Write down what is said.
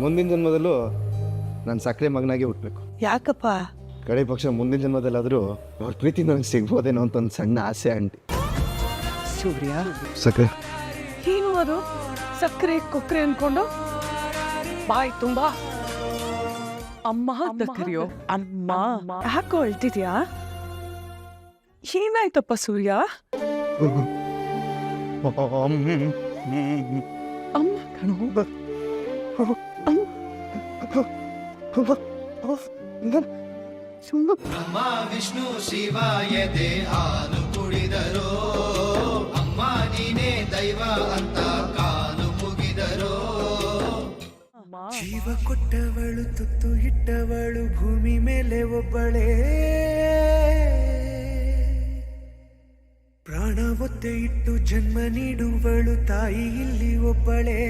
ಮುಂದಿನ ಜನ್ಮದಲ್ಲೂ ನಾನು ಸಕ್ಕರೆ ಮಗನಾಗಿ ಹುಟ್ಟಬೇಕು ಯಾಕಪ್ಪ? ಕಡೆ ಪಕ್ಷ ಮುಂದಿನ ಜನ್ಮದಲ್ಲಾದರೂ ಅವ್ರ ಪ್ರೀತಿ ನನಗೆ ಸಿಗ್ಬೋದೇನೋ ಅಂತ ಒಂದು ಸಣ್ಣ ಆಸೆ ಆಂಟಿ. ಸೂರ್ಯ? ಸಕ್ಕರೆ. ಏನು ಅದು. ಸಕ್ಕರೆ ಕೊಕ್ಕರೆ ಅನ್ಕೊಂಡು. ಬಾಯ್ ತುಂಬಾ. ಅಮ್ಮ ಅಂತ ಕರಿಯೋ ಅಮ್ಮ. ಯಾಕೋ ಅಳ್ತಿದ್ಯಾ? ಏನಾಯ್ತಪ್ಪ ಸೂರ್ಯ? ಅಮ್ಮ ಕಣೋ. ಬ್ರಹ್ಮ ವಿಷ್ಣು ಶಿವಾಯದೆ ಹಾಲು ಕುಡಿದರೋ. ಅಮ್ಮ ನೀನೇ ದೈವ ಅಂತ ಕಾಲು ಮುಗಿದರೋ. ಜೀವ ಕೊಟ್ಟವಳು, ತುತ್ತು ಇಟ್ಟವಳು ಭೂಮಿ ಮೇಲೆ ಒಬ್ಬಳೇ. ಪ್ರಾಣ ಒತ್ತೆ ಇಟ್ಟು ಜನ್ಮ ನೀಡುವಳು, ತಾಯಿ ಇಲ್ಲಿ ಒಬ್ಬಳೇ.